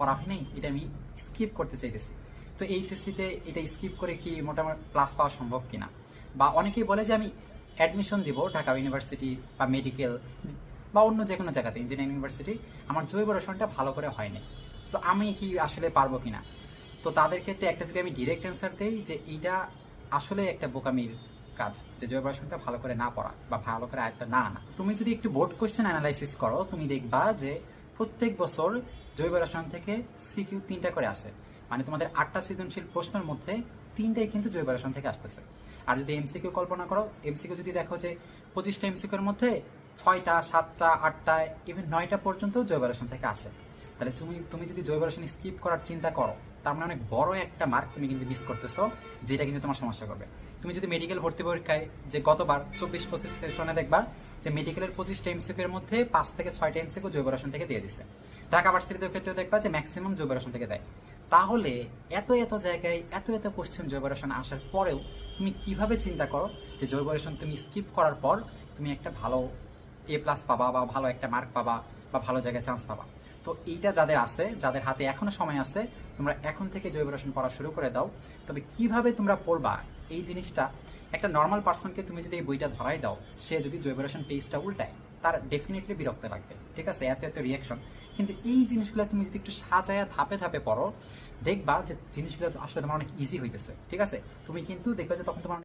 পড়া হয় এটা আমি স্কিপ করতে চাইতেছি। তো এই সিসিতে এটা স্কিপ করে কি মোটামুটি প্লাস পাওয়া সম্ভব কিনা? বা অনেকেই বলে যে আমি অ্যাডমিশন দিব ঢাকা ইউনিভার্সিটি বা মেডিকেল বা অন্য যে কোনো জায়গাতে ইঞ্জিনিয়ারিং ইউনিভার্সিটি আমার জৈব রসায়নটা ভালো করে হয়নি। তো আমি কি আসলে পারব কিনা? তো তাদের ক্ষেত্রে একটা যদি আমি ডিরেক্ট অ্যান্সার দিই যে এইটা আসলে একটা বোকামির কাজ, যে জৈব রসায়নটা ভালো করে না পড়া বা ভালো করে আয়ত্ত না আনা। তুমি যদি একটু বোর্ড কোশ্চেন অ্যানালাইসিস করো, তুমি দেখবা যে প্রত্যেক বছর জৈব রসায়ন থেকে সিকিউ তিনটা করে আসে। মানে তোমাদের আটটা সৃজনশীল প্রশ্নের মধ্যে তিনটাই কিন্তু জৈব রসায়ন থেকে আসতেছে। আর যদি এমসিকিউ কল্পনা করো, এমসিকিউ যদি দেখো যে পঁচিশটা এমসিকিউর মধ্যে ছয়টা, সাতটা, আটটা ইভেন নয়টা পর্যন্ত জৈব রসায়ন থেকে আসে। তাহলে তুমি তুমি যদি জৈব রসায়ন স্কিপ করার চিন্তা করো, তার মানে অনেক বড় একটা মার্ক তুমি কিন্তু মিস করতেছো, যেটা কিন্তু তোমার সমস্যা করবে। তুমি যদি মেডিকেল ভর্তি পরীক্ষায় যে গতবার চব্বিশ পঁচিশ সেশনে দেখবা যে মেডিকেলের পঁচিশটা এমসিকিউ এর মধ্যে পাঁচ থেকে ছয়টা এমসিকিউ জৈব রসায়ন থেকে দিয়ে দিছে। ঢাকা ভার্সিটিদের ক্ষেত্রে দেখবা যে ম্যাক্সিমাম জৈব রসায়ন থেকে দেয়। তাহলে এত এত জায়গায় এত এত কোশ্চেন জৈব রসায়ন আসার পরেও তুমি কীভাবে চিন্তা করো যে জৈব রসায়ন তুমি স্কিপ করার পর তুমি একটা ভালো এ প্লাস পাবা বা ভালো একটা মার্ক পাবা? বা ভালো জায়গায় চান্স পাবা। তো এইটা যাদের আছে, যাদের হাতে এখনও সময় আছে, তোমরা এখন থেকে জৈব রসায়ন পড়া শুরু করে দাও। তবে কীভাবে তোমরা পড়বা, এই জিনিসটা একটা নর্মাল পার্সনকে তুমি যদি এই বইটা ধরাই দাও, সে যদি জৈব রসায়ন পেজটা উল্টায়, তার ডেফিনেটলি বিরক্ত লাগবে। ঠিক আছে? এত এত রিয়াকশন কিন্তু এই জিনিসগুলো তুমি যদি একটু সাজায়া ধাপে ধাপে পড়ো, দেখবা যে জিনিসগুলো আসলে তোমার অনেক ইজি হইতেছে। ঠিক আছে? তুমি কিন্তু দেখবে যে তখন তোমার